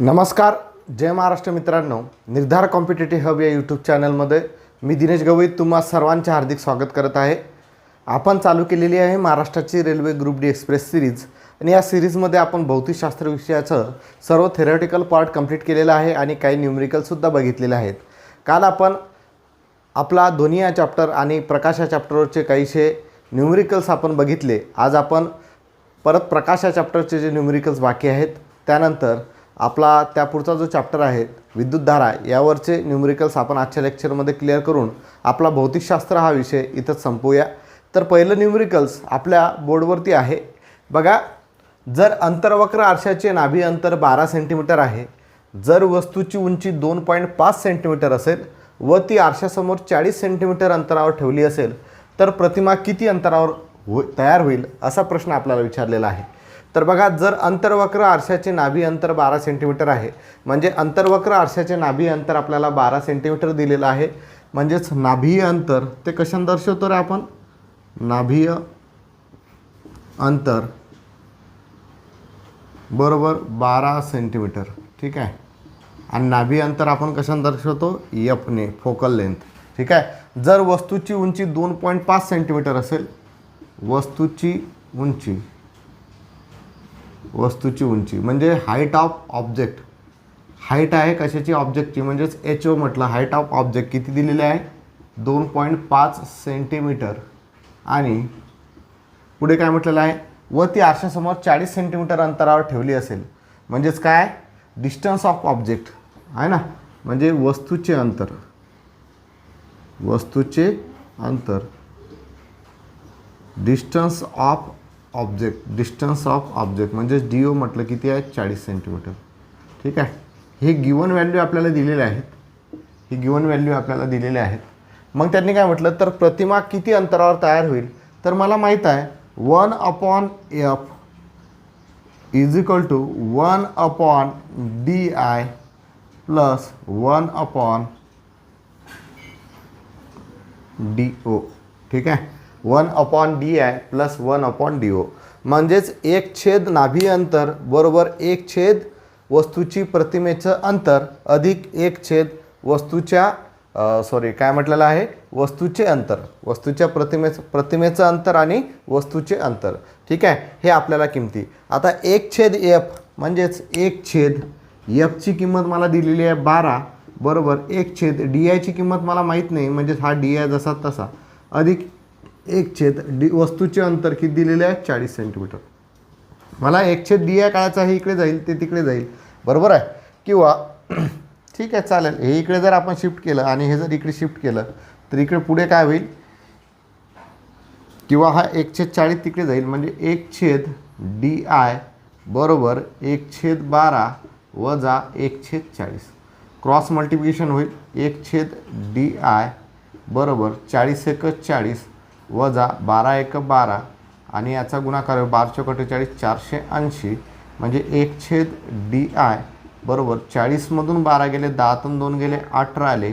नमस्कार जय महाराष्ट्र मित्रांनो. निर्धार कॉम्पिटेटिव्ह हब या यूट्यूब चॅनलमध्ये मी दिनेश गवई तुम्हा सर्वांचे हार्दिक स्वागत करत आहे. आपण चालू केलेली आहे महाराष्ट्राची railway group D express series आणि या सिरीजमध्ये आपण भौतिकशास्त्र विषयाचं सर्व थेरॉटिकल पार्ट कंप्लीट केलेलं आहे आणि काही न्यूमरिकलसुद्धा बघितलेले आहेत. काल आपण आपला ध्वनी या चॅप्टर आणि प्रकाश या चॅप्टरवरचे काहीसे न्यूमरिकल्स आपण बघितले. आज आपण परत प्रकाश या चॅप्टरचे जे न्यूमरिकल्स बाकी आहेत त्यानंतर आपला त्या पुढचा जो चॅप्टर आहे विद्युतधारा यावरचे न्यूमरिकल्स आपण आजच्या लेक्चरमध्ये क्लिअर करून आपला भौतिकशास्त्र हा विषय इथंच संपवूया. तर पहिलं न्यूमरिकल्स आपल्या बोर्डवरती आहे. बघा जर अंतर्वक्र आरशाचे नाभी अंतर बारा सेंटीमीटर आहे जर वस्तूची उंची दोन पॉईंट पाच सेंटीमीटर असेल व ती आरशासमोर चाळीस सेंटीमीटर अंतरावर ठेवली असेल तर प्रतिमा किती अंतरावर हो तयार होईल असा प्रश्न आपल्याला विचारलेला आहे. तर बघा जर अंतर्वक्र आरशाचे नाभी अंतर बारा सेंटीमीटर आहे म्हणजे अंतर्वक्र आरशाचे नाभी अंतर आपल्याला बारा सेंटीमीटर दिलेलं आहे म्हणजेच नाभीय अंतर ते कशाने दर्शवतो रे आपण? नाभीय अंतर बरोबर बारा सेंटीमीटर ठीक आहे? आणि नाभी अंतर आपण कशाने दर्शवतो? यपने फोकल लेंथ ठीक आहे? जर वस्तूची उंची दोन पॉईंट पाच सेंटीमीटर असेल वस्तूची उंची वस्तूची उंची. म्हणजे हाईट ऑफ ऑब्जेक्ट हाईट आहे कशाची? ऑब्जेक्टची म्हणजेच एच ओ म्हटलं. हाईट ऑफ ऑब्जेक्ट किती दिलेली आहे? दोन पॉईंट पाच सेंटीमीटर आणि पुढे काय म्हटलेलं आहे? व ती आरशासमोर चाळीस सेंटीमीटर अंतरावर ठेवली असेल. म्हणजेच काय? डिस्टन्स ऑफ ऑब्जेक्ट आहे ना? म्हणजे वस्तूचे अंतर. वस्तूचे अंतर. Distance of object distance of object म्हणजेच डी ओ म्हटलं किती आहे चाळीस सेंटीमीटर. ठीक आहे? हे गिवन व्हॅल्यू आपल्याला दिलेले आहेत. ही गिवन व्हॅल्यू आपल्याला दिलेले आहेत. मग त्यांनी काय म्हटलं? तर प्रतिमा किती अंतरावर तयार होईल? तर मला माहीत आहे one upon F is equal to one upon D I plus one upon D O. ठीक आहे? One upon D I plus one upon D O. म्हणजेच एक छेद नाभी अंतर बरोबर एक छेद वस्तूची प्रतिमेचं अंतर अधिक एक छेद वस्तूच्या सॉरी काय म्हटलेलं आहे? वस्तूचे अंतर. वस्तूच्या प्रतिमेचं प्रतिमेचं अंतर आणि वस्तूचे अंतर. ठीक आहे? हे आपल्याला किमती. आता एक छेद एफ म्हणजेच एक छेद एफची किंमत मला दिलेली आहे बारा बरोबर एक छेद डी आयची किंमत मला माहीत नाही. म्हणजेच हा डी आय जसा तसा. अधिक एक छेद डी वस्तूचे अंतर किती दिलेले आहे? चाळीस सेंटीमीटर मला एक छेद डी या काळाचा हे इकडे जाईल ते तिकडे जाईल. बरोबर आहे? किंवा ठीक आहे चालेल. हे इकडे जर आपण शिफ्ट केलं आणि हे जर इकडे शिफ्ट केलं तर इकडे पुढे काय होईल? किंवा हा एक छेद चाळीस तिकडे जाईल. म्हणजे एक छेद डी आय बरोबर एक छेद बारा वजा एक छेद चाळीस. क्रॉस मल्टिप्लिकेशन होईल. एक छेद डी आय बरोबर चाळीस एक चाळीस. वजा बारा एक बारा आणि याचा गुणाकार बार बारशे अठ्ठेचाळीस चारशे ऐंशी. म्हणजे एक छेद डी आय बरोबर चाळीसमधून बारा गेले दहातून दोन गेले अठरा आले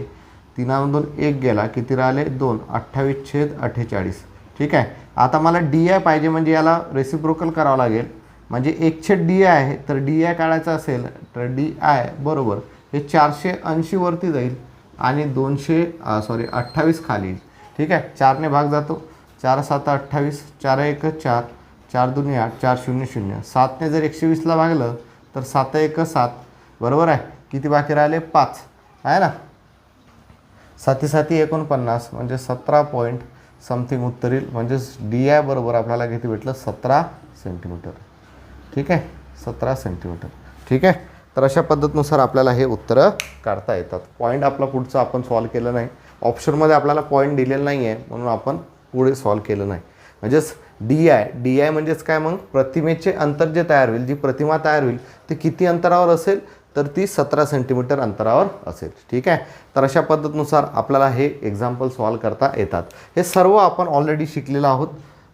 तिनामधून एक गेला किती राहिले? दोन. अठ्ठावीस छेद अठ्ठेचाळीस. ठीक आहे? आता मला डी आय पाहिजे म्हणजे याला रेसिप्रोकल करावं लागेल. म्हणजे एक छेद डी आय आहे तर डी आय काढायचं असेल तर डी आय बरोबर हे चारशे ऐंशीवरती जाईल आणि दोनशे सॉरी अठ्ठावीस खाली ठीक आहे? चारने भाग जातो. चार सात अठ्ठावीस चार एक चार चार दोन्ही आठ चार शून्य शून्य. सातने जर एकशे वीसला भागलं तर सात एक सात. बरोबर आहे? किती बाकी राहिले? पाच. आहे ना? साती साती एकोणपन्नास म्हणजे सतरा पॉईंट समथिंग उत्तर येईल म्हणजेच डी आय बरोबर आपल्याला किती भेटलं? सतरा सेंटीमीटर. ठीक आहे? सतरा सेंटीमीटर. ठीक आहे? तर अशा पद्धतीनुसार आपल्याला हे उत्तरं काढता येतात. पॉईंट आपला पुढचं आपण सॉल्व केलं नाही. ऑप्शनमध्ये आपल्याला पॉईंट दिलेला नाही आहे म्हणून आपण पुढे सॉल्व केलं नाही. म्हणजेच डी आय डी आय म्हणजेच काय मग? प्रतिमेचे अंतर जे तयार होईल जी प्रतिमा तयार होईल ते किती अंतरावर असेल? तर ती सतरा सेंटीमीटर अंतरावर असेल. ठीक आहे? तर अशा पद्धतीनुसार आपल्याला हे एक्झाम्पल सॉल्व करता येतात. हे सर्व आपण ऑलरेडी शिकलेलो आहोत.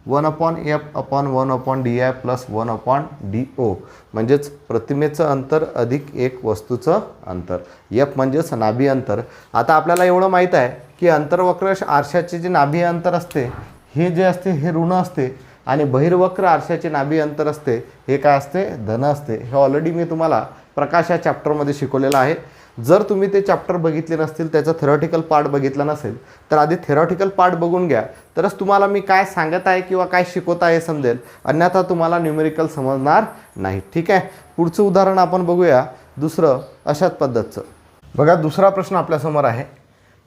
One upon F upon one upon D I plus one upon D O म्हणजेच प्रतिमेचं अंतर अधिक एक वस्तूचं अंतर. एफ म्हणजेच नाभी अंतर. आता आपल्याला एवढं माहीत आहे की अंतर्वक्र आरशाचे जे नाभी अंतर असते हे जे असते हे ऋण असते आणि बहिर्वक्र आरशाचे नाभी अंतर असते हे काय असते? धन असते. हे ऑलरेडी मी तुम्हाला प्रकाश या चॅप्टरमध्ये शिकवलेलं आहे. जर तुम्ही ते चॅप्टर बघितले नसतील त्याचा थेरॉटिकल पार्ट बघितला नसेल तर आधी थेरॉटिकल पार्ट बघून घ्या. तरच तुम्हाला मी काय सांगत आहे किंवा काय शिकवत आहे समजेल. अन्यथा तुम्हाला न्यूमेरिकल समजणार नाही. ठीक आहे? पुढचं उदाहरण आपण बघूया दुसरं अशाच पद्धतचं. बघा दुसरा प्रश्न आपल्यासमोर आहे.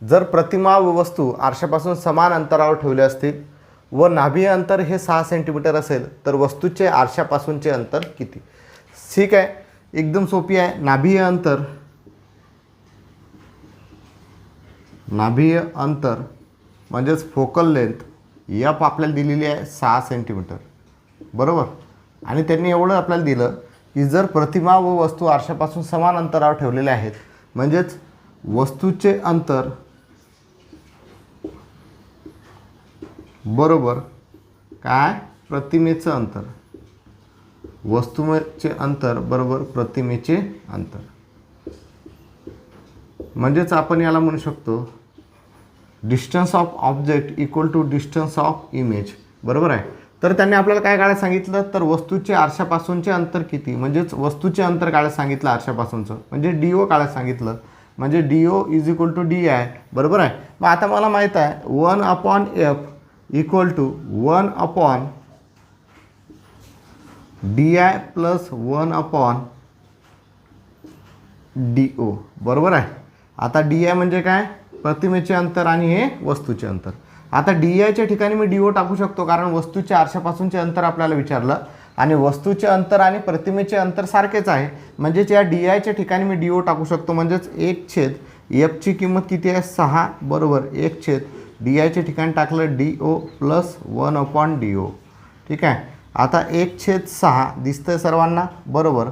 जर प्रतिमा व वस्तू आरशापासून समान अंतरावर ठेवले असतील व नाभी अंतर हे सहा सेंटीमीटर असेल तर वस्तूचे आरशापासूनचे अंतर किती? ठीक आहे. एकदम सोपी आहे. नाभीय अंतर नाभीय अंतर म्हणजेच फोकल लेंथ यप आपल्याला दिलेली आहे सहा सेंटीमीटर. बरोबर? आणि त्यांनी एवढं आपल्याला दिलं की जर प्रतिमा व वस्तू आरशापासून समान अंतरावर ठेवलेल्या आहेत म्हणजेच वस्तूचे अंतर बरोबर. काय? प्रतिमेचं अंतर. वस्तूचे अंतर बरोबर प्रतिमेचे अंतर. म्हणजेच आपण याला म्हणू शकतो distance of object equal to distance of image बरोबर आहे? तर त्यांनी आपल्याला काय काढायला सांगितलं? तर वस्तूचे आरशापासूनचे अंतर किती? म्हणजेच वस्तूचे अंतर काढायला सांगितलं आरशापासूनचं. म्हणजे डी ओ काढायला सांगितलं. म्हणजे D O is equal to D I बरोबर आहे? मग आता मला माहीत आहे one upon F equal to one upon D I plus one upon D O बरोबर आहे? आता डी आय म्हणजे काय? प्रतिमेचे अंतर आणि हे वस्तूचे अंतर. आता डी आयच्या ठिकाणी मी डी ओ टाकू शकतो कारण वस्तूच्या आरशापासूनचे अंतर आपल्याला विचारलं. आणि वस्तूचे अंतर आणि प्रतिमेचे अंतर सारखेच आहे. म्हणजेच या डी आयच्या ठिकाणी मी डी ओ टाकू शकतो. म्हणजेच एक छेद एफची किंमत किती आहे? सहा. बरोबर एक छेद डी आयचे ठिकाण टाकलं D O plus one upon D O. ठीक आहे? आता एक छेद सहा दिसतं आहे सर्वांना? बरोबर.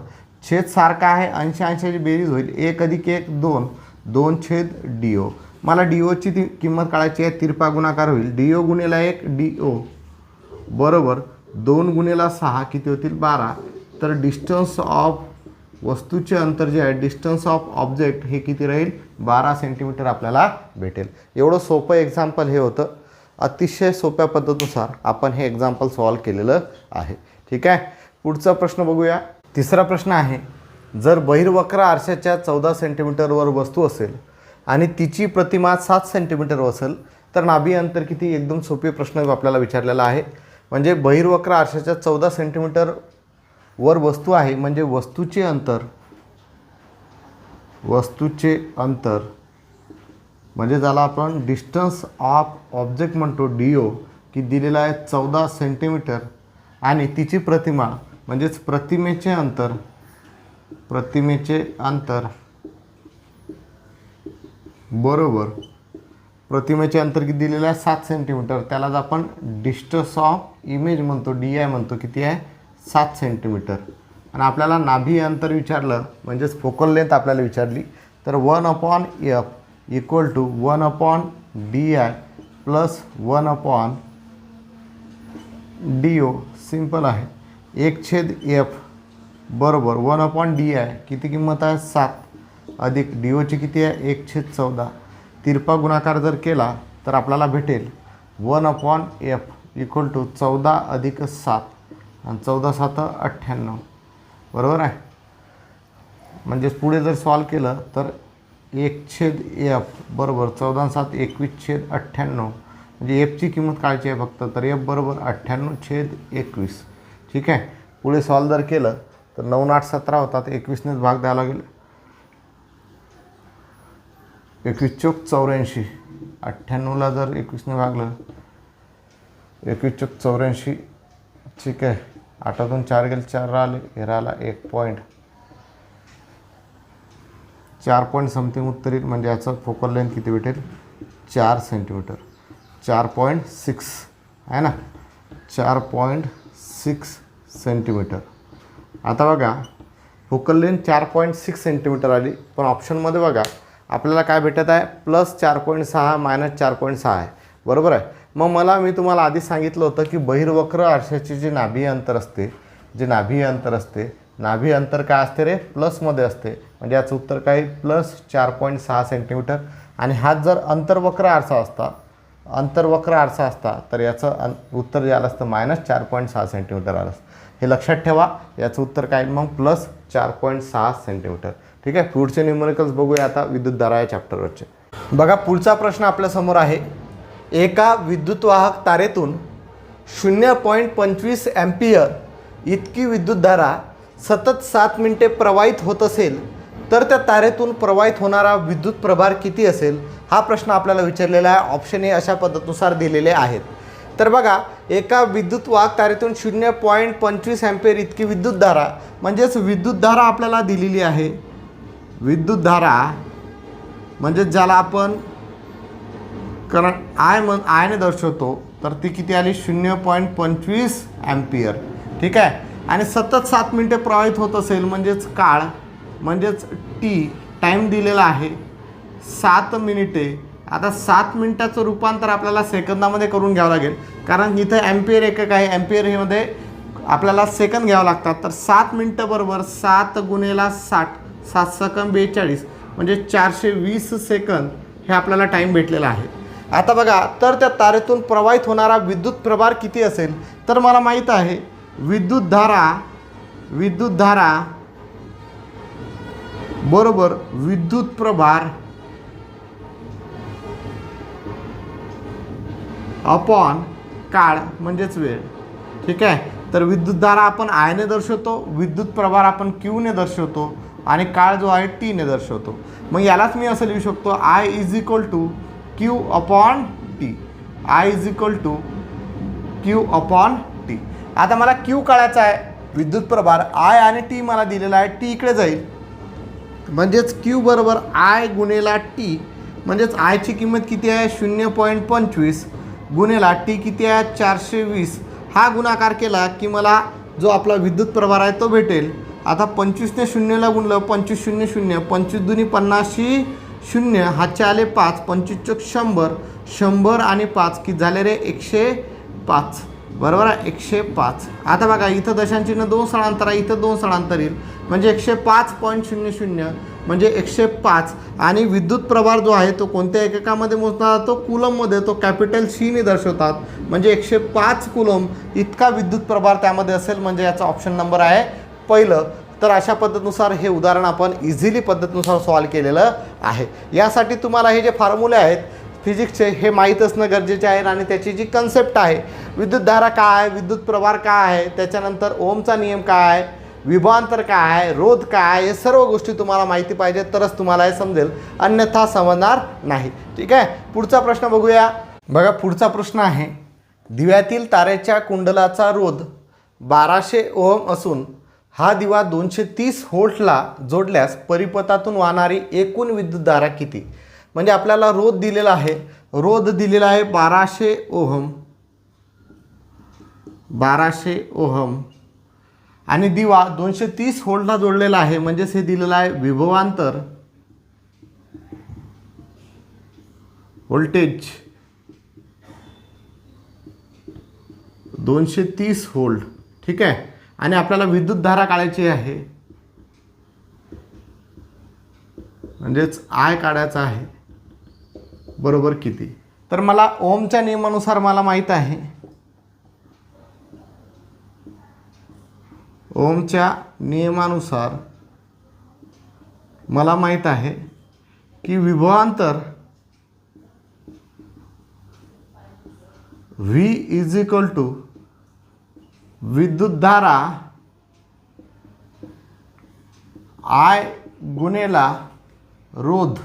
छेद सारखा आहे ऐंशी ऐंशीची बेरीज होईल. एक अधिक एक दोन. दोन छेद डी ओ. मला डी ओची ती किंमत काढायची आहे तिरपा गुणाकार होईल. डी ओ गुणेला एक डी ओ. बरोबर. दोन गुणेला सहा किती होतील? बारा. तर डिस्टन्स ऑफ वस्तूचे अंतर जे आहे डिस्टन्स ऑफ ऑब्जेक्ट हे किती राहील? बारा सेंटीमीटर आपल्याला भेटेल. एवढं सोपं एक्झाम्पल हे होतं. अतिशय सोप्या पद्धतीनुसार आपण हे एक्झाम्पल सॉल्व केलेलं आहे. ठीक आहे? पुढचा प्रश्न बघूया. तिसरा प्रश्न आहे जर बहिर्वक्र आरशाच्या चौदा सेंटीमीटरवर वस्तू असेल आणि तिची प्रतिमा सात सेंटीमीटर असेल तर नाभी अंतर किती? एकदम सोपे प्रश्न आपल्याला विचारलेला आहे. म्हणजे बहिर्वक्र आरशाच्या चौदा सेंटीमीटर वर वस्तू आहे म्हणजे वस्तूचे अंतर. वस्तूचे अंतर म्हणजे ज्याला आपण डिस्टन्स ऑफ ऑब्जेक्ट म्हणतो डी ओ की दिलेला आहे चौदा सेंटीमीटर आणि तिची प्रतिमा म्हणजेच प्रतिमेचे अंतर प्रतिमेचे अंतर बरोबर. प्रतिमेचे अंतर किती दिलेलं आहे? सात सेंटीमीटर त्यालाच आपण डिस्टन्स ऑफ इमेज म्हणतो डी आय म्हणतो किती आहे? सात सेंटीमीटर आणि आपल्याला नाभी अंतर विचारलं म्हणजेच फोकल लेंथ आपल्याला विचारली तर one upon F equal to one upon D I plus one upon D O. Simple आहे. एक छेद एफ बरोबर वन अपॉन डी आय किती किंमत आहे? सात. अधिक डी ओची किती आहे? एक छेद चौदा. तिरपा गुणाकार जर केला तर आपल्याला भेटेल one upon F equal to चौदा अधिक सात. आणि चौदा सात अठ्ठ्याण्णव. बरोबर आहे? म्हणजेच पुढे जर सॉल्व केलं तर एक छेद एफ बरोबर चौदा सात एकवीस छेद अठ्ठ्याण्णव. म्हणजे एफची किंमत काळची आहे फक्त? तर एफ बरोबर अठ्ठ्याण्णव छेद एकवीस. ठीक आहे? पुढे सॉल्व जर केलं तर नऊ आठ सतरा होतात. एकवीसनेच भाग द्यावा लागेल. एकवीस चोक चौऱ्याऐंशी. अठ्ठ्याण्णवला जर एकवीसने भागलं एकवीस चोक चौऱ्याऐंशी. ठीक आहे? आठातून चार गेले चार राहिले. हे राहिला एक पॉईंट चार पॉईंट समथिंग उत्तर येईल म्हणजे याचं फोकल लेन किती भेटेल? चार सेंटीमीटर चार पॉईंट सिक्स आहे ना? चार पॉईंट सिक्स सेंटीमीटर आता बघा फोकल लेन चार पॉईंट सिक्स सेंटीमीटर आली. पण ऑप्शनमध्ये बघा आपल्याला काय भेटत आहे? प्लस चार पॉईंट सहा मायनस चार पॉईंट सहा आहे. बरोबर आहे? मग मला मी तुम्हाला आधी सांगितलं होतं की बहिर्वक्र आरशाची जी नाभी अंतर असते जे नाभी अंतर असते नाभी अंतर काय असते रे? प्लसमध्ये असते. म्हणजे याचं उत्तर काय? प्लस चार पॉईंट सहा सेंटीमीटर. आणि हाच जर अंतर्वक्र आरसा असता अंतर्वक्र आरसा असता तर याचं अन उत्तर जे आलं असतं मायनस चार पॉईंट सहा सेंटीमीटर आलं असतं. हे लक्षात ठेवा याचं उत्तर काय? मग प्लस चार पॉईंट सहा सेंटीमीटर. ठीक आहे? पुढचे न्यूमरिकल्स बघूया आता विद्युतधारा या चॅप्टरवरचे बघा पुढचा प्रश्न आपल्यासमोर आहे. एका विद्युतवाहक तारेतून शून्य पॉईंट पंचवीस ॲम्पियर इतकी विद्युतधारा सतत सात मिनटे प्रवाहित होत असेल तर त्या तारेतून प्रवाहित होणारा विद्युत प्रभार किती असेल हा प्रश्न आपल्याला विचारलेला आहे. ऑप्शन हे अशा पद्धतीनुसार दिलेले आहेत. तर बघा एका विद्युत वाहक तारेतून शून्य पॉईंट पंचवीस ॲम्पियर इतकी विद्युतधारा म्हणजेच विद्युतधारा आपल्याला दिलेली आहे. विद्युतधारा म्हणजेच ज्याला आपण कारण आय मन आयने दर्शवतो तर ती किती आली? शून्य पॉईंट पंचवीस ॲम्पियर ठीक आहे? आणि सतत सात मिनटे प्रवाहित होत असेल म्हणजेच काळ म्हणजेच टी टाईम दिलेला आहे. सात मिनिटे. आता सात मिनिटाचं रूपांतर आपल्याला सेकंदामध्ये करून घ्यावं लागेल. कारण इथं ॲम्पियर एकक आहे. ॲम्पियर हेमध्ये आपल्याला सेकंद घ्यावं लागतात. तर सात मिनटं बरोबर सात गुणेला साठ सात सकम बेचाळीस म्हणजे चारशे वीस सेकंद हे आपल्याला टाईम भेटलेला आहे. आता बघा तर त्या तारेतून प्रवाहित होणारा विद्युत प्रभार किती असेल? तर मला माहीत आहे विद्युतधारा विद्युतधारा बरोबर विद्युत प्रभार अपॉन काळ म्हणजेच वेळ. ठीक आहे? तर विद्युतधारा आपण आयने दर्शवतो विद्युत प्रभार आपण क्यूने दर्शवतो आणि काळ जो आहे टीने दर्शवतो. मग यालाच मी असं लिहू शकतो I is equal to Q upon T I is equal to Q upon T आता मला क्यू काढायचा आहे. विद्युत प्रभार आय आणि टी मला दिलेला आहे. टी इकडे जाईल. म्हणजेच क्यू बरोबर आय गुणेला टी म्हणजेच आयची किंमत किती आहे? शून्य पॉईंट पंचवीस. गुणेला टी किती आहे? चारशे वीस. हा गुणाकार केला की मला जो आपला विद्युत प्रभार आहे तो भेटेल. आता पंचवीसने शून्यला गुणलं. पंचवीस शून्य शून्य. पंचवीस दुनी पन्नासशी शून्य हातचे आले पाच पंचवीस चौक शंभर शंभर आणि पाच की झाले रे एकशे पाच. बरोबर आहे? एकशे पाच. आता बघा इथं दशांचिन्ह दोन स्थळांतर आहे. इथं दोन स्थळांतर येईल. म्हणजे एकशे पाच पॉईंट शून्य शून्य म्हणजे एकशे पाच. आणि विद्युत प्रभार जो आहे तो कोणत्या एककामध्ये मोजला जातो? कुलममध्ये. तो कॅपिटल सीने दर्शवतात. म्हणजे एकशे पाच कुलम इतका विद्युत प्रभार त्यामध्ये असेल म्हणजे याचा ऑप्शन नंबर आहे पहिलं. तर अशा पद्धतीनुसार हे उदाहरण आपण इझिली पद्धतीनुसार सॉल्व केलेलं आहे. यासाठी तुम्हाला हे जे फॉर्म्युले आहेत फिजिक्सचे हे माहीत असणं गरजेचे आहे आणि त्याची जी कन्सेप्ट आहे विद्युतधारा काय आहे विद्युत प्रभार काय आहे त्याच्यानंतर ओमचा नियम काय आहे विभांतर काय आहे रोध काय आहे हे सर्व गोष्टी तुम्हाला माहिती पाहिजे तरच तुम्हाला हे समजेल. अन्यथा समजणार नाही. ठीक आहे? पुढचा प्रश्न बघूया. बघा पुढचा प्रश्न आहे. दिव्यातील तारेच्या कुंडलाचा रोध बाराशे ओहम असून हा दिवा दोनशे तीस होल्टला जोडल्यास परिपथातून वाहणारी एकूण विद्युतधारा किती? म्हणजे आपल्याला रोध दिलेला आहे. रोध दिलेला आहे बाराशे ओहम. बाराशे ओहम. आणि दिवा दोनशे तीस होल्टला जोडलेला आहे. म्हणजेच हे दिलेलं आहे विभवांतर. व्होल्टेज. दोनशे तीस होल्ड ठीक आहे? आणि आपल्याला विद्युत धारा काढायची आहे. म्हणजेच आय काढायचा आहे. बरोबर किती? तर मला ओमच्या नियमानुसार मला माहीत आहे. ओमच्या नियमानुसार मला माहीत आहे की विभवांतर व्ही इज इक्वल टू विद्युतधारा आय गुणेला रोध.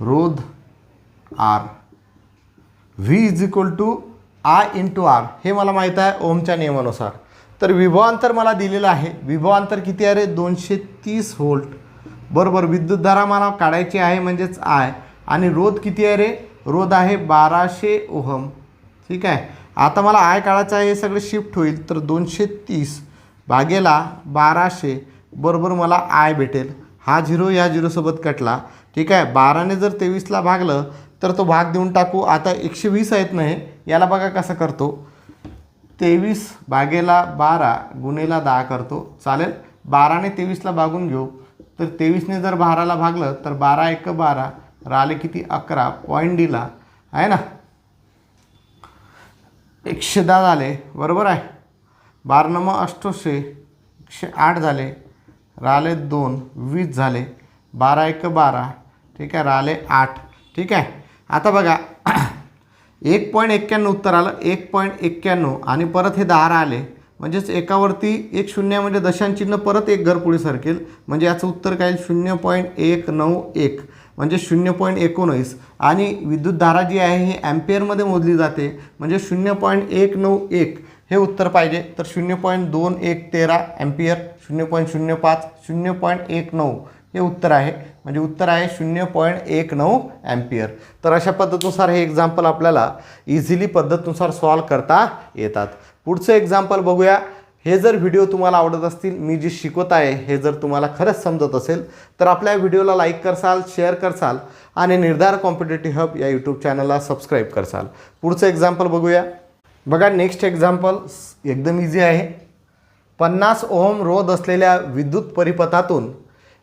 रोध R V is equal to I into R हे मला माहीत आहे ओमच्या नियमानुसार. तर विभवांतर मला दिलेलं आहे. विभवांतर किती आहे रे? दोनशे तीस व्होल्ट. बरोबर विद्युतधारा मला काढायची आहे म्हणजेच आय आणि रोध किती आहे रे? रोध आहे बाराशे ओहम. ठीक आहे? आता मला आय काढायचं आहे हे सगळं शिफ्ट होईल तर दोनशे तीस भागेला बाराशे बरोबर मला आय भेटेल. हा झिरो या झिरोसोबत कटला. ठीक आहे बाराने जर तेवीसला भागलं तर तो भाग देऊन टाकू. आता एकशे वीस आहेत नाही याला बघा कसं करतो. तेवीस भागेला बारा गुणेला दहा करतो. चालेल? बाराने तेवीसला भागून घेऊ. तर तेवीसने जर बाराला भागलं तर बारा एक बारा राहिले किती? अकरा. पॉईंट दिला आहे ना? एकशे दहा झाले. बरोबर आहे. बारा नम अष्टोशे एकशे आठ झाले. राहिले दोन वीस झाले. बारा एक बारा. ठीक आहे राहिले आठ. ठीक आहे. आता बघा. एक पॉईंट एक्क्याण्णव उत्तर आलं. एक पॉईंट एक्क्याण्णव आणि परत हे दहा आले म्हणजेच एकावरती एक शून्य म्हणजे दशांचिन्ह परत एक घर पुढे सरकेल. म्हणजे याचं उत्तर काय? शून्य पॉईंट एक नऊ एक. म्हणजे शून्य पॉईंट एकोणीस. आणि विद्युतधारा जी आहे ही ॲम्पेअरमध्ये मोजली जाते. म्हणजे शून्य पॉईंट एक नऊ एक हे उत्तर पाहिजे. तर शून्य पॉईंट दोन एक तेरा ॲम्पियर शून्य पॉईंट शून्य पाच शून्य पॉईंट एक नऊ हे उत्तर आहे. म्हणजे उत्तर आहे शून्य पॉईंट एक नऊ ॲम्पियर तर अशा पद्धतीनुसार हे एक्झाम्पल आपल्याला इझिली पद्धतीनुसार सॉल्व करता येतात. पुढचं एक्झाम्पल बघूया. हे जर व्हिडिओ तुम्हाला आवडत असतील मी जे शिकवत आहे हे जर तुम्हाला खरंच समजत असेल तर आपल्या व्हिडिओला लाईक करसाल शेअर करसाल आणि निर्धार कॉम्पिटेटिव्ह हब या यूट्यूब चॅनलला सबस्क्राईब करसाल. पुढचं एक्झाम्पल बघूया. बघा नेक्स्ट एक्झाम्पल एकदम इझी आहे. पन्नास ओहम रोध असलेल्या विद्युत परिपथातून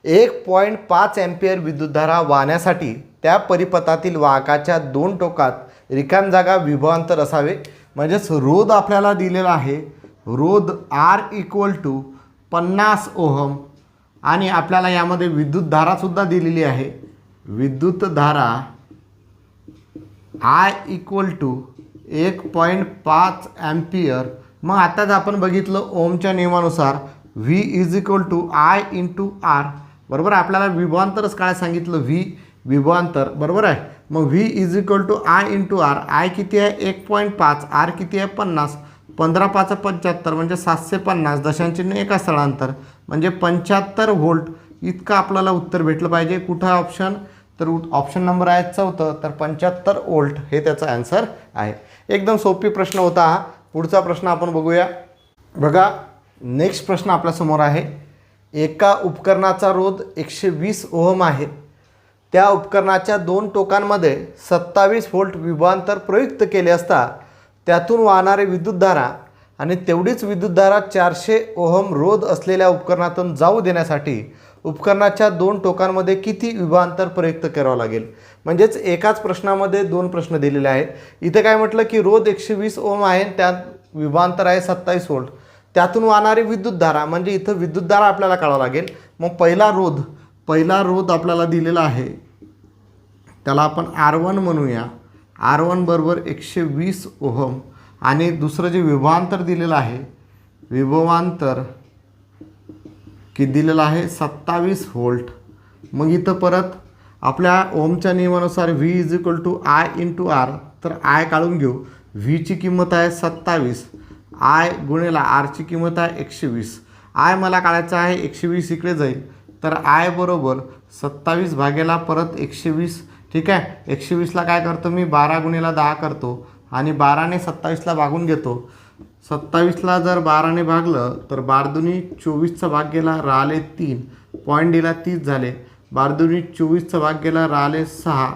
एक पॉईंट पाच अँपियर विद्युतधारा वाहण्यासाठी त्या परिपथातील वाहकाच्या दोन टोकात रिकाम जागा विभवांतर असावे. म्हणजेच रोध आपल्याला दिलेला आहे. रोध आर इक्वल टू पन्नास ओहम. आणि आपल्याला यामध्ये विद्युतधारासुद्धा दिलेली आहे. विद्युतधारा आय इक्वल टू एक पॉईंट पाच ॲम्पियर मग आताच आपण बघितलं ओमच्या नियमानुसार V is equal to I into R बरोबर? आपल्याला विभांतरच काय सांगितलं व्ही विभवांतर. बरोबर आहे? मग V is equal to I into R I किती आहे? एक पॉईंट पाच. आर किती आहे? पन्नास. पंधरा पाच पंच्याहत्तर म्हणजे सातशे पन्नास दशांचिन्ह एका स्थळांतर. म्हणजे पंच्याहत्तर व्होल्ट इतकं आपल्याला उत्तर भेटलं पाहिजे. कुठं ऑप्शन तर ऑप्शन नंबर आहे चौथं. तर पंच्याहत्तर वोल्ट हे त्याचा ॲन्सर आहे. एकदम सोपी प्रश्न होता हा. पुढचा प्रश्न आपण बघूया. बघा नेक्स्ट प्रश्न आपल्यासमोर आहे. एका उपकरणाचा रोध एकशे वीस ओहम आहे. त्या उपकरणाच्या दोन टोकांमध्ये सत्तावीस व्होल्ट विभांतर प्रयुक्त केले असता त्यातून वाहणारे विद्युतधारा आणि तेवढीच विद्युतधारा चारशे ओहम रोध असलेल्या उपकरणातून जाऊ देण्यासाठी उपकरणाच्या दोन टोकांमध्ये किती विभांतर प्रयुक्त करावं लागेल? म्हणजेच एकाच प्रश्नामध्ये दोन प्रश्न दिलेले आहेत. इथं काय म्हटलं की रोध एकशे वीस ओम आहे त्यात विभांतर आहे सत्तावीस वोल्ट त्यातून वाहणारी विद्युतधारा म्हणजे इथं विद्युतधारा आपल्याला काढावं लागेल. मग पहिला रोध पहिला रोध आपल्याला दिलेला आहे. त्याला आपण आर वन म्हणूया. आर वन बरोबर एकशे वीस ओहम आणि दुसरं जे विभवांतर दिलेलं आहे विभवांतर की दिलेलं आहे सत्तावीस व्होल्ट. मग इथं परत आपल्या ओमच्या नियमानुसार V is equal to I into R तर आय काढून घेऊ. व्हीची किंमत आहे सत्तावीस. आय गुणेला आरची किंमत आहे एकशे वीस. आय मला काढायचं आहे एकशे वीस इकडे जाईल. तर आय बरोबर सत्तावीस भागेला परत एकशे वीस. ठीक आहे? एकशे वीसला काय करतो मी? बारा गुणेला दहा करतो. आणि बाराने सत्तावीसला भागून घेतो. सत्तावीसला जर बाराने भागलं तर बारदुनी चोवीसचा भाग गेला राहिले तीन. पॉईंट दिला तीस झाले. बारदुनी चोवीसचा भाग गेला राहिले सहा.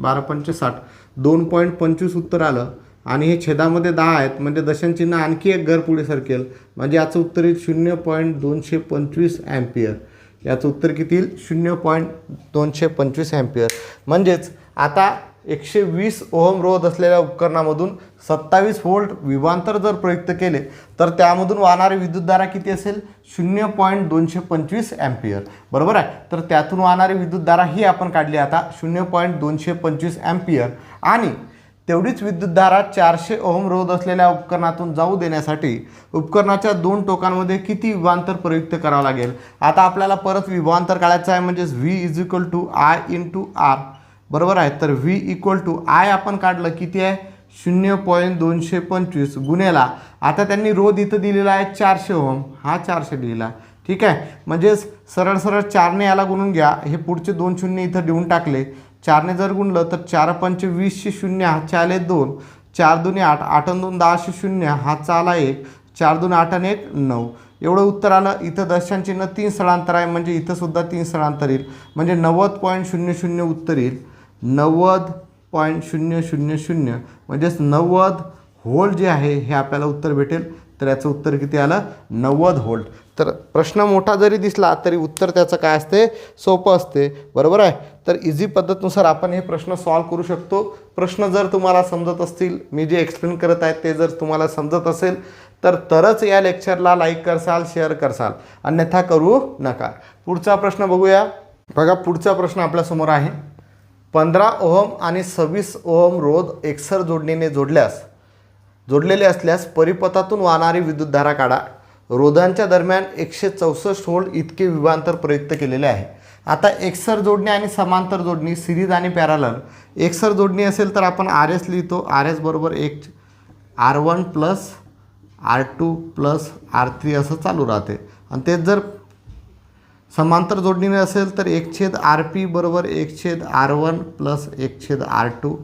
बारा पंचसाठ दोन पॉईंट पंचवीस उत्तर आलं. आणि हे छेदामध्ये दहा आहेत. म्हणजे दशांचिन्ह आणखी एक घर पुढे सरकेल. म्हणजे याचं उत्तर येईल शून्य पॉईंट दोनशे पंचवीस ॲम्पियर याचं उत्तर किती? येईल शून्य पॉईंट दोनशे पंचवीस ॲम्पियर म्हणजेच आता एकशे वीस ओहम रोध असलेल्या उपकरणामधून सत्तावीस व्होल्ट विभांतर जर प्रयुक्त केले तर त्यामधून वाहणारी विद्युतधारा किती असेल? शून्य पॉईंट दोनशे पंचवीस ॲम्पियर बरोबर आहे? तर त्यातून वाहणारी विद्युतधारा ही आपण काढली आता शून्य पॉईंट दोनशे पंचवीस ॲम्पियर आणि तेवढीच विद्युतधारा चारशे ओहम रोध असलेल्या उपकरणातून जाऊ देण्यासाठी उपकरणाच्या दोन टोकांमध्ये किती विभांतर प्रयुक्त करावं लागेल? आता आपल्याला परत विभांतर काढायचं आहे म्हणजेच V is equal to I into R बरोबर आहे? तर व्ही इक्वल टू आय आपण काढलं किती आहे? शून्य पॉईंट दोनशे पंचवीस गुन्ह्याला आता त्यांनी रोध इथं दिलेला आहे चारशे ओहम. हा चारशे लिहिला ठीक आहे? म्हणजेच सरळ सरळ चारने याला गुणून घ्या. हे पुढचे दोन शून्य इथं देऊन टाकले. चारने जर गुणलं तर चार पंच वीसशे शून्य हा चाले दोन चार दोन्ही आठ आठ आणि दोन दहाशे शून्य हा चाला एक चार दोन आठ आणि एक नऊ. एवढं उत्तर आलं इथं दशांचिन्ह तीन स्थळांतर आहे म्हणजे इथंसुद्धा तीन स्थळांतर येईल. म्हणजे नव्वद पॉईंट शून्य शून्य उत्तर येईल. नव्वद पॉईंट शून्य शून्य शून्य म्हणजेच नव्वद होल्ड जे आहे हे आपल्याला उत्तर भेटेल. तर याचं उत्तर किती आलं? नव्वद होल्ड. तर प्रश्न मोठा जरी दिसला तरी उत्तर त्याचं काय असते? सोपं असते. बरोबर आहे? तर इझी पद्धतनुसार आपण हे प्रश्न सॉल्व करू शकतो. प्रश्न जर तुम्हाला समजत असतील मी जे एक्सप्लेन करत आहे ते जर तुम्हाला समजत असेल तर तरच या लेक्चरला लाईक करसाल शेअर करसाल. अन्यथा करू नका. पुढचा प्रश्न बघूया. बघा पुढचा प्रश्न आपल्यासमोर आहे. पंधरा ओहम आणि सव्वीस ओहम रोध एकसर जोडणीने जोडल्यास जोडलेले असल्यास परिपथातून वाहणारी विद्युतधारा काढा. रोधांच्या दरम्यान एकशे चौसष्ट होल्ड इतके विभांतर प्रयुक्त केलेले आहे. आता एकसर जोडणी आणि समांतर जोडणी सिरीज आणि पॅरालर एकसर जोडणी असेल तर आपण आर एस लिहितो. आर एस बरोबर एक R one plus R two plus R three असं चालू राहते. आणि तेच जर समांतर जोडणीने असेल तर एक छेद आर पी बरोबर एक छेद आर वन प्लस एक छेद आर टू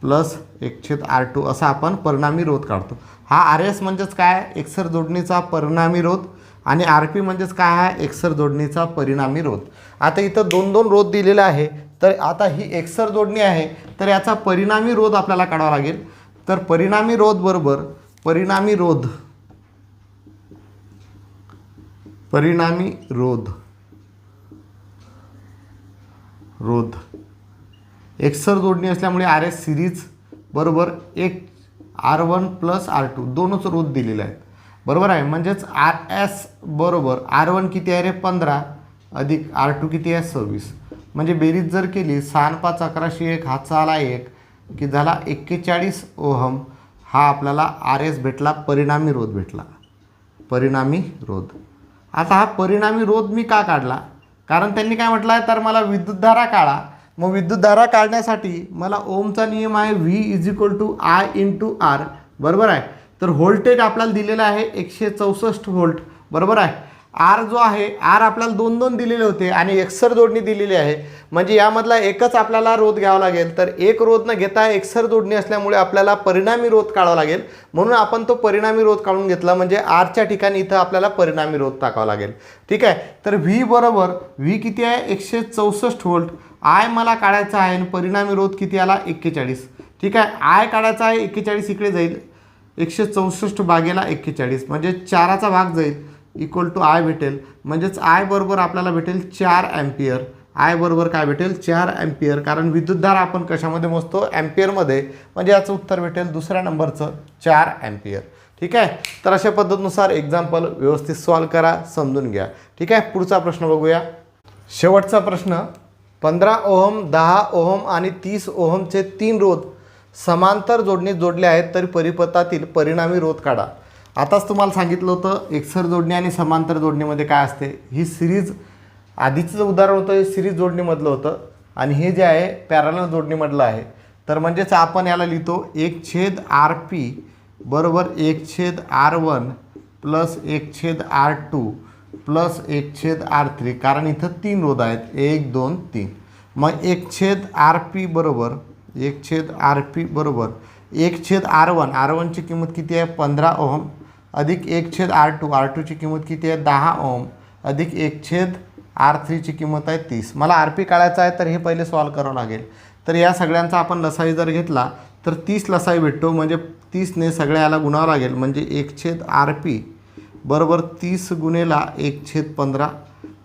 प्लस एक छेद आर टू असा आपण परिणामी रोध काढतो. हा आर एस म्हणजेच काय? एक्सर जोडणीचा परिणामी रोध आणि आर पी म्हणजेच काय आहे? एक्सर जोडणीचा परिणामी रोध. आता इथं दोन दोन रोध दिलेला आहे. तर आता ही एक्सर जोडणी आहे तर याचा परिणामी रोध आपल्याला काढावा लागेल. तर परिणामी रोध बरोबर परिणामी रोध. परिणामी रोध. रोध. एक्सर जोडणी असल्यामुळे आर एस सिरीज बरोबर एक R one plus R two दोनच रोध दिलेले आहेत. बरोबर आहे? म्हणजेच आर एस बरोबर आर वन किती आहे रे? पंधरा. अधिक आर टू किती आहे? सव्वीस. म्हणजे बेरीज जर केली सहा पाच अकराशे एक हातचा आला एक की झाला एक्केचाळीस ओहम हा आपल्याला आर एस भेटला परिणामी रोध भेटला. परिणामी रोध. आता हा परिणामी रोध मी का काढला? कारण त्यांनी काय म्हटलं आहे? तर मला विद्युतधारा काढा. मग विद्युतधारा काढण्यासाठी मला ओमचा नियम आहे V is equal to I into R बरोबर आहे? तर व्होल्टेज आपल्याला दिलेलं आहे एकशे चौसष्ट व्होल्ट. बरोबर आहे? आर जो आहे आर आपल्याला दोन दोन दिलेले होते आणि एकसर जोडणी दिलेली आहे. म्हणजे यामधला एकच आपल्याला रोध घ्यावा लागेल. तर एक रोध न घेता एकसर जोडणी असल्यामुळे आपल्याला परिणामी रोध काढावा लागेल. म्हणून आपण तो परिणामी रोध काढून घेतला. म्हणजे आरच्या ठिकाणी इथं आपल्याला परिणामी रोध टाकावा लागेल. ठीक आहे? तर व्ही बरोबर व्ही किती आहे? एकशे चौसष्ट व्होल्ट. आय मला काढायचा आहे आणि परिणामी रोध किती आला? एक्केचाळीस. ठीक आहे? आय काढायचा आहे एक्केचाळीस इकडे जाईल. एकशे चौसष्ट भागेला एक्केचाळीस. म्हणजे चाराचा भाग जाईल. इक्वल टू आय भेटेल. म्हणजेच आय बरोबर आपल्याला भेटेल चार ॲम्पियर आय बरोबर काय भेटेल? चार ॲम्पियर कारण विद्युतधारा आपण कशामध्ये मोजतो? ॲम्पियरमध्ये म्हणजे याचं उत्तर भेटेल दुसऱ्या नंबरचं चार ॲम्पियर ठीक आहे? तर अशा पद्धतीनुसार एक्झाम्पल व्यवस्थित सॉल्व करा समजून घ्या. ठीक आहे? पुढचा प्रश्न बघूया. शेवटचा प्रश्न. पंधरा ओहम दहा ओहम आणि तीस ओहमचे तीन रोध समांतर जोडणीत जोडले आहेत तरी परिपथातील परिणामी रोध काढा. आताच तुम्हाला सांगितलं होतं एकसर जोडणी आणि समांतर जोडणीमध्ये काय असते? ही सिरीज आधीचं जे उदाहरण होतं हे सिरीज जोडणीमधलं होतं आणि हे जे आहे पॅरल जोडणीमधलं आहे. तर म्हणजेच आपण याला लिहितो एक छेद आर पी बरोबर एक छेद आर वन प्लस एक छेद आर टू. प्लस एक छेद आर थ्री कारण इथं तीन रोध आहेत. एक दोन तीन. मग एक छेद आर पी बरोबर एक छेद आर पी बरोबर एक छेद आर वन आर वनची किंमत किती आहे? पंधरा ओहम. अधिक एक छेद आर टू आर टूची किंमत किती आहे? दहा ओहम. अधिक एक छेद आर थ्रीची किंमत आहे तीस. मला आर पी काढायचं आहे तर हे पहिले सॉल्व करावं लागेल. तर या सगळ्यांचा आपण लसाई जर घेतला तर तीस लसाई भेटतो. म्हणजे तीसने सगळ्या याला गुणावं लागेल. म्हणजे एक छेद आर पी बरोबर तीस गुणेला एक छेद पंधरा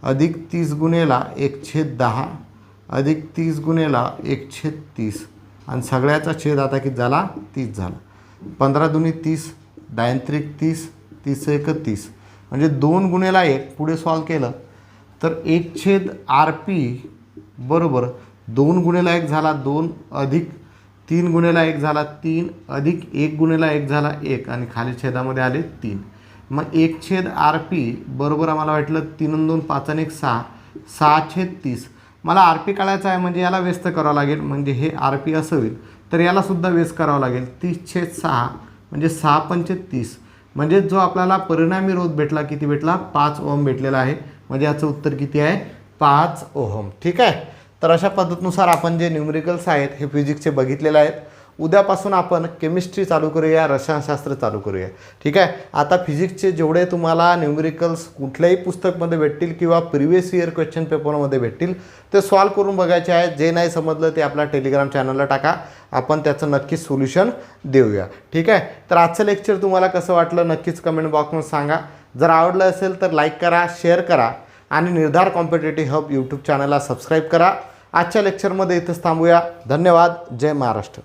अधिक तीस गुणेला एक छेद दहा अधिक तीस गुणेला एक छेद तीस. आणि सगळ्याचा छेद आता किती झाला? तीस झाला. पंधरा दुनी तीस डायंत्रिक तीस तीस एक तीस म्हणजे दोन गुणेला एक पुढे सॉल्व केलं तर एक छेद आर पी बरोबर दोन गुणेला एक झाला दोन अधिक तीन गुणेला एक झाला तीन अधिक एक गुणेला एक झाला एक. आणि खाली छेदामध्ये आले तीन. मग एक छेद आर पी बरोबर आम्हाला वाटलं तीन दोन पाच आणि एक सहा. सहा छेद तीस. मला आर पी काढायचं आहे म्हणजे याला व्यस्त करावं लागेल म्हणजे हे आर पी असं होईल. तर यालासुद्धा व्यस्त करावं लागेल. तीस छेद सहा म्हणजे सहा पंचे तीस. म्हणजे जो आपल्याला परिणामी रोध भेटला किती भेटला? पाच ओहम भेटलेला आहे. म्हणजे याचं उत्तर किती आहे? पाच ओहम. ठीक आहे? तर अशा पद्धतीनुसार आपण जे न्यूमरिकल्स आहेत हे फिजिक्सचे बघितलेले आहेत. उद्यापासून आपण केमिस्ट्री चालू करूया रसायनशास्त्र चालू करूया. ठीक आहे? आता फिजिक्सचे जेवढे तुम्हाला न्यूमेरिकल्स कुठल्याही पुस्तकमध्ये भेटतील किंवा प्रिव्हियस इयर क्वेश्चन पेपरमध्ये भेटतील ते सॉल्व करून बघायचे आहे. जे नाही समजलं ते आपल्या टेलिग्राम चॅनलला टाका. आपण त्याचं नक्कीच सोल्युशन देऊया. ठीक आहे? तर आजचं लेक्चर तुम्हाला कसं वाटलं नक्कीच कमेंट बॉक्समध्ये सांगा. जर आवडलं असेल तर लाईक करा शेअर करा आणि निर्धार कॉम्पिटेटिव्ह हब यूट्यूब चॅनलला सबस्क्राईब करा. आजच्या लेक्चरमध्ये इथंच थांबूया. धन्यवाद. जय महाराष्ट्र.